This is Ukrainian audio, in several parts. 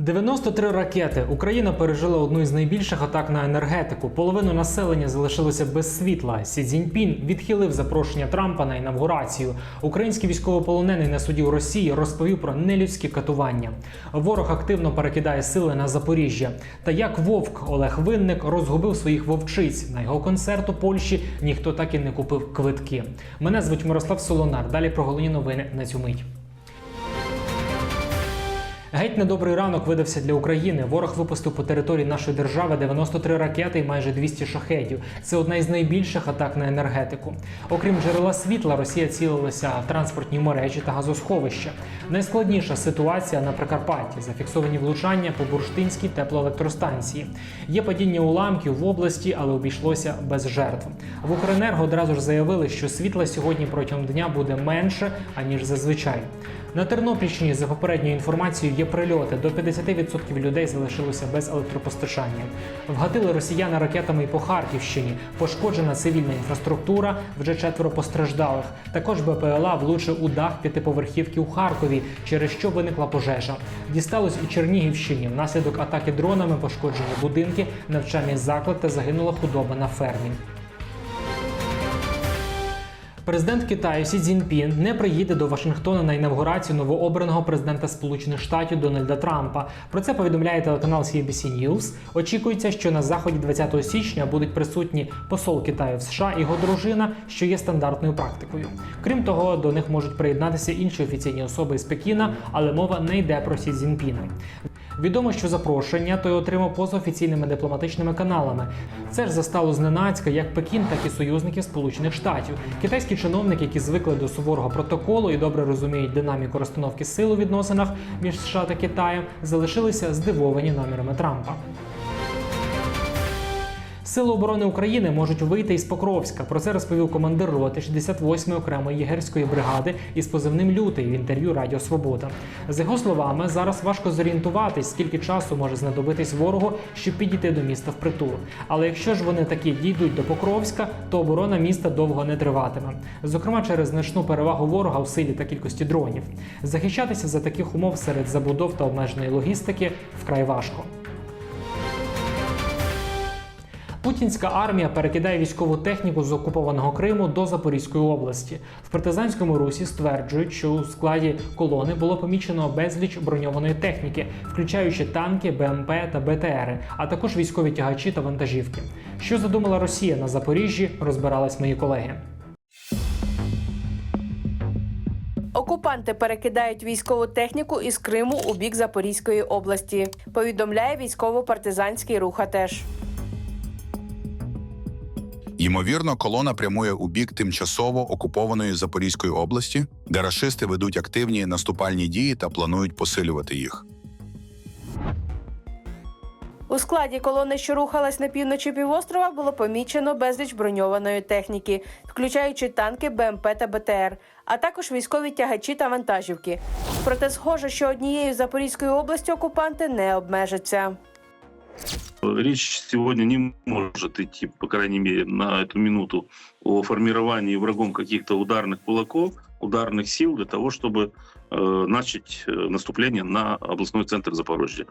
93 ракети. Україна пережила одну із найбільших атак на енергетику. Половину населення залишилося без світла. Сі Цзіньпін відхилив запрошення Трампа на інавгурацію. Український військовополонений на суді у Росії розповів про нелюдські катування. Ворог активно перекидає сили на Запоріжжя. Та як вовк Олег Винник розгубив своїх вовчиць. На його концерт у Польщі ніхто так і не купив квитки. Мене звуть Мирослав Солонар. Далі про головні новини на цю мить. Геть недобрий ранок видався для України. Ворог випустив по території нашої держави 93 ракети і майже 200 шахедів. Це одна із найбільших атак на енергетику. Окрім джерела світла, Росія цілилася в транспортні мережі та газосховища. Найскладніша ситуація на Прикарпатті. Зафіксовані влучання по бурштинській теплоелектростанції. Є падіння уламків в області, але обійшлося без жертв. В Укренерго одразу ж заявили, що світла сьогодні протягом дня буде менше аніж зазвичай. На Тернопільщині, за попередньою інформацією, є прильоти. До 50% людей залишилося без електропостачання. Вгатили росіяни ракетами і по Харківщині. Пошкоджена цивільна інфраструктура, вже четверо постраждалих. Також БПЛА влучив у дах п'ятиповерхівки у Харкові, через що виникла пожежа. Дісталось у Чернігівщині. Внаслідок атаки дронами пошкоджені будинки, навчальний заклад та загинула худоба на фермі. Президент Китаю Сі Цзіньпін не приїде до Вашингтона на інавгурацію новообраного президента Сполучених Штатів Дональда Трампа. Про це повідомляє телеканал CNBC News. Очікується, що на заході 20 січня будуть присутні посол Китаю в США і його дружина, що є стандартною практикою. Крім того, до них можуть приєднатися інші офіційні особи з Пекіна, але мова не йде про Сі Цзіньпіна. Відомо, що запрошення той отримав поза офіційними дипломатичними каналами. Це ж застало зненацька як Пекін, так і союзників Сполучених Штатів. Китайські чиновники, які звикли до суворого протоколу і добре розуміють динаміку розстановки сил у відносинах між США та Китаєм, залишилися здивовані намірами Трампа. Сили оборони України можуть вийти із Покровська. Про це розповів командир роти 68-ї окремої єгерської бригади із позивним лютий в інтерв'ю Радіо Свобода. За його словами, зараз важко зорієнтуватись, скільки часу може знадобитись ворогу, щоб підійти до міста впритул. Але якщо ж вони таки дійдуть до Покровська, то оборона міста довго не триватиме. Зокрема, через значну перевагу ворога в силі та кількості дронів. Захищатися за таких умов серед забудов та обмеженої логістики вкрай важко. Путінська армія перекидає військову техніку з окупованого Криму до Запорізької області. В партизанському русі стверджують, що у складі колони було помічено безліч броньованої техніки, включаючи танки, БМП та БТРи, а також військові тягачі та вантажівки. Що задумала Росія на Запоріжжі, розбирались мої колеги. Окупанти перекидають військову техніку із Криму у бік Запорізької області. Повідомляє військово-партизанський рух АТЕШ. Ймовірно, колона прямує у бік тимчасово окупованої Запорізької області, де рашисти ведуть активні наступальні дії та планують посилювати їх. У складі колони, що рухалась на півночі півострова, було помічено безліч броньованої техніки, включаючи танки, БМП та БТР, а також військові тягачі та вантажівки. Проте схоже, що однією Запорізькою областю окупанти не обмежаться. Речь сегодня не может идти, по крайней мере, на эту минуту о формировании врагом каких-то ударных кулаков, ударных сил для того, чтобы э, начать э, наступление на областной центр Запорожья.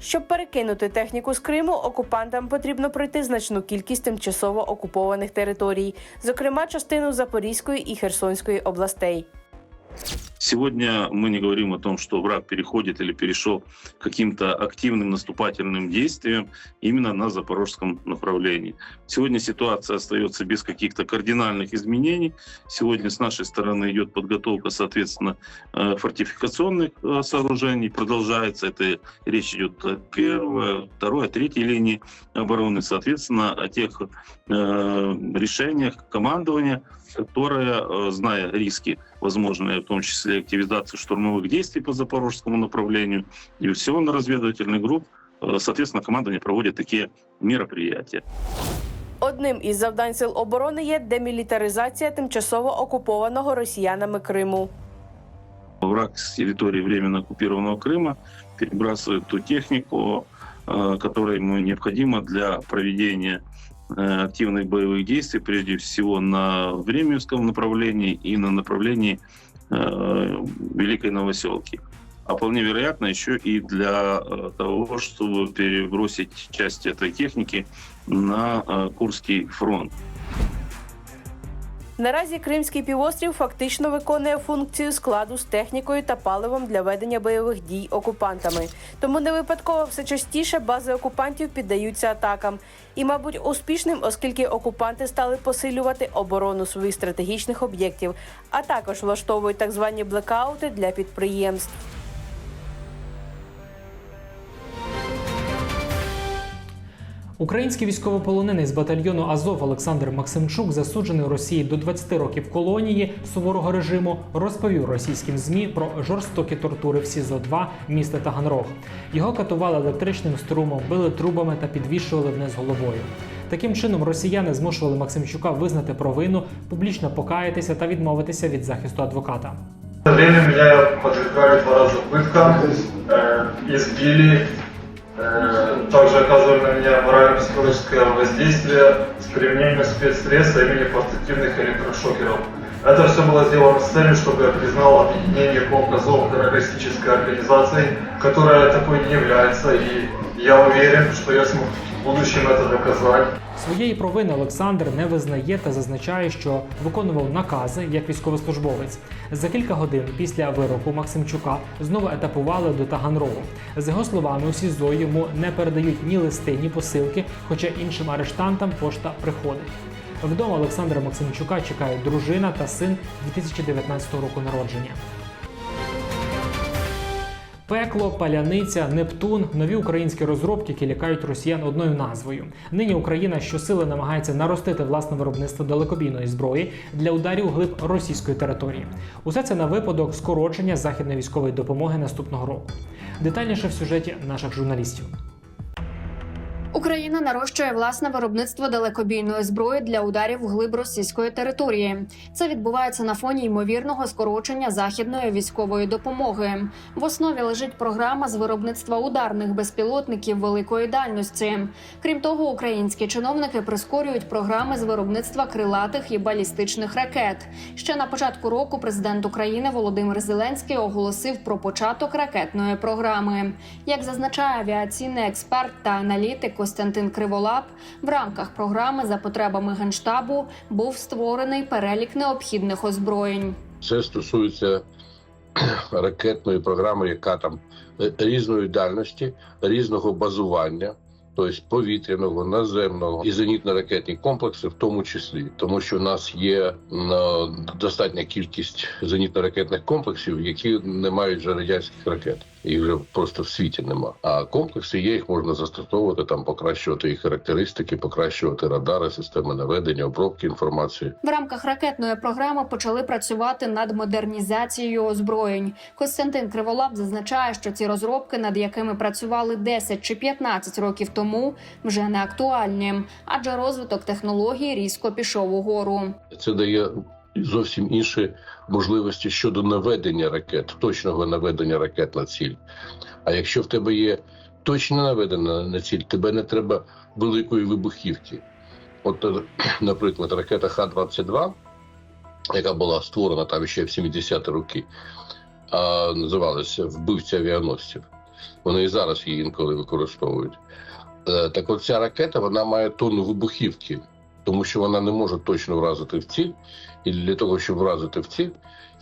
Щоб перекинути техніку з Криму, окупантам потрібно пройти значну кількість тимчасово окупованих територій, зокрема частину Запорізької і Херсонської областей. Сегодня мы не говорим о том, что враг переходит или перешел каким-то активным наступательным действиям именно на запорожском направлении. Сегодня ситуация остается без каких-то кардинальных изменений. Сегодня с нашей стороны идет подготовка, соответственно, э, фортификационных э, сооружений. Продолжается это речь идет о первой, второй, о третьей линии обороны. Соответственно, о тех э, решениях командования, которое, э, зная риски, возможные, в том числе активизации штурмовых действий по запорожскому направлению, диверсионно-разведывательных групп, э, соответственно, командование проводит такие мероприятия. Одним із завдань сил оборони є демілітаризація тимчасово окупованого росіянами Криму. Враг с территории временно оккупированного Крыма перебрасывает ту технику, э, которая ему необходима для проведения э, Активных боевых действий, прежде всего на Временском направлении и на направлении э, Великой Новоселки. а вполне вероятно еще и для э, того, чтобы перебросить часть этой техники на э, Курский фронт. Наразі Кримський півострів фактично виконує функцію складу з технікою та паливом для ведення бойових дій окупантами. Тому не випадково все частіше бази окупантів піддаються атакам. І, мабуть, успішним, оскільки окупанти стали посилювати оборону своїх стратегічних об'єктів, а також влаштовують так звані блекаути для підприємств. Український військовополонений з батальйону Азов Олександр Максимчук, засуджений у Росії до 20 років колонії суворого режиму, розповів російським змі про жорстокі тортури в СІЗО 2 міста Таганрог. Його катували електричним струмом, били трубами та підвішували вниз головою. Таким чином, росіяни змушували Максимчука визнати провину, публічно покаятися та відмовитися від захисту адвоката. В это время меня подвергали два раза пыткам, э, избили, э, также оказывали на меня морально-психологическое воздействие с применением спецсредств, а именно портативных электрошокеров. Это все было сделано с целью, чтобы я признал объединение по образу террористической организацией, которая такой не является, и я уверен, что я смогу в будущем это доказать. Своєї провини Олександр не визнає та зазначає, що виконував накази як військовослужбовець. За кілька годин після вироку Максимчука знову етапували до Таганрогу. За його словами, у СІЗО йому не передають ні листи, ні посилки, хоча іншим арештантам пошта приходить. Вдома Олександра Максимчука чекають дружина та син 2019 року народження. Пекло, паляниця, Нептун нові українські розробки, які лякають росіян одною назвою. Нині Україна щосили намагається наростити власне виробництво далекобійної зброї для ударів глиб російської території. Усе це на випадок скорочення західної військової допомоги наступного року. Детальніше в сюжеті наших журналістів. Україна нарощує власне виробництво далекобійної зброї для ударів глиб російської території. Це відбувається на фоні ймовірного скорочення західної військової допомоги. В основі лежить програма з виробництва ударних безпілотників великої дальності. Крім того, українські чиновники прискорюють програми з виробництва крилатих і балістичних ракет. Ще на початку року президент України Володимир Зеленський оголосив про початок ракетної програми. Як зазначає авіаційний експерт та аналітик Костянтин Криволап, в рамках програми за потребами генштабу був створений перелік необхідних озброєнь. Це стосується ракетної програми, яка там е, різної дальності, різного базування, тобто повітряного, наземного і зенітно-ракетні комплекси, в тому числі, тому що у нас є ну, достатня кількість зенітно-ракетних комплексів, які не мають вже радянських ракет. Їх вже просто в світі нема. А комплекси є, їх можна застосовувати там, покращувати їх характеристики, покращувати радари, системи наведення, обробки інформації. В рамках ракетної програми почали працювати над модернізацією озброєнь. Костянтин Криволап зазначає, що ці розробки, над якими працювали 10 чи 15 років тому, вже не актуальні, адже розвиток технологій різко пішов угору. Це дає зовсім інші можливості щодо наведення ракет, точного наведення ракет на ціль. А якщо в тебе є точно наведена на ціль, тебе не треба великої вибухівки. От, е, наприклад, ракета Х-22, яка була створена там ще в 70-ті роки, а називалася Вбивця авіаносців. Вони і зараз її інколи використовують. Е, Так от ця ракета вона має тонну вибухівки, тому що вона не може точно вразити в ціль. І для того, щоб вразити в ціль,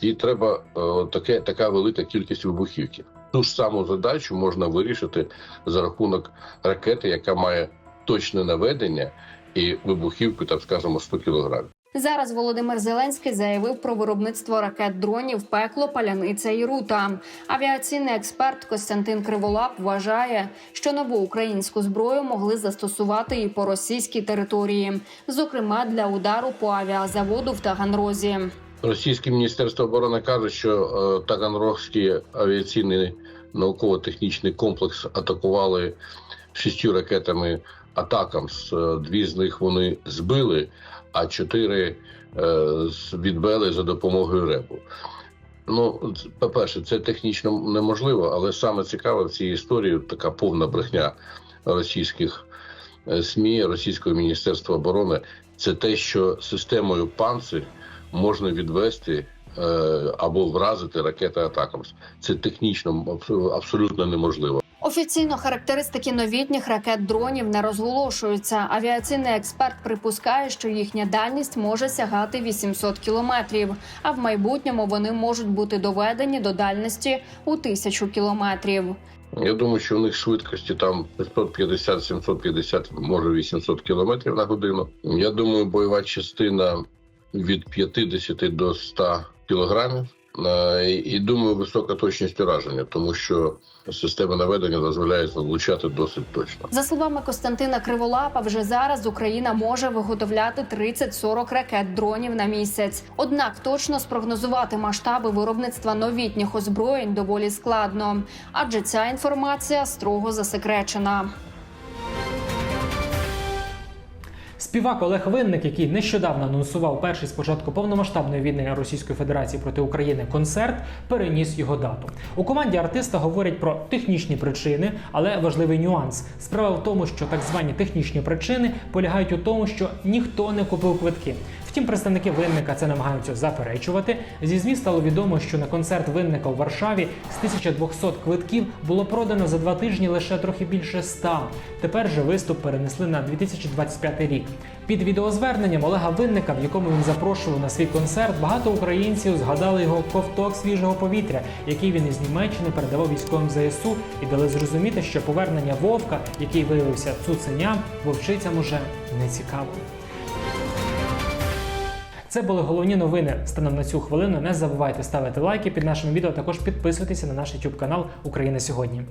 їй треба е, таке, така велика кількість вибухівки. Ту ж саму задачу можна вирішити за рахунок ракети, яка має точне наведення і вибухівку, так скажемо, 100 кілограмів. Зараз Володимир Зеленський заявив про виробництво ракет дронів пекло, паляниця і рута. Авіаційний експерт Костянтин Криволап вважає, що нову українську зброю могли застосувати і по російській території, зокрема для удару по авіазаводу в Таганрозі. Російське міністерство оборони каже, що е, Таганрогський авіаційний науково-технічний комплекс атакували шістю ракетами атакам. Дві з них вони збили, а чотири е, відбили за допомогою РЕБу. Ну, по-перше, це технічно неможливо, але саме цікаве в цій історії така повна брехня російських е, СМІ, російського міністерства оборони. Це те, що системою панцир можна відвести е, або вразити ракета Атакамс. Це технічно абсолютно неможливо. Офіційно характеристики новітніх ракет дронів не розголошуються. Авіаційний експерт припускає, що їхня дальність може сягати 800 кілометрів, а в майбутньому вони можуть бути доведені до дальності у тисячу кілометрів. Я думаю, що у них швидкості там 550, 750, може 800 кілометрів на годину. Я думаю, бойова частина від 50 до 100 кілограмів. Е, І думаю, висока точність ураження, тому що система наведення дозволяє влучати досить точно. За словами Костянтина Криволапа, вже зараз Україна може виготовляти 30-40 ракет дронів на місяць. Однак точно спрогнозувати масштаби виробництва новітніх озброєнь доволі складно, адже ця інформація строго засекречена. Співак Олег Винник, який нещодавно анонсував перший з початку повномасштабної війни Російської Федерації проти України концерт, переніс його дату. У команді артиста говорять про технічні причини, але важливий нюанс. Справа в тому, що так звані технічні причини полягають у тому, що ніхто не купив квитки. Втім, представники винника це намагаються заперечувати. Зі ЗМІ стало відомо, що на концерт винника у Варшаві з 1200 квитків було продано за два тижні лише трохи більше 100. Тепер же виступ перенесли на 2025 рік. Під відеозверненням Олега Винника, в якому він запрошував на свій концерт, багато українців згадали його ковток свіжого повітря, який він із Німеччини передавав військовим ЗСУ, і дали зрозуміти, що повернення Вовка, який виявився цуценям, вовчицям уже не цікаво. Це були головні новини станом на цю хвилину. Не забувайте ставити лайки під нашим відео, також підписуйтеся на наш YouTube канал Україна сьогодні.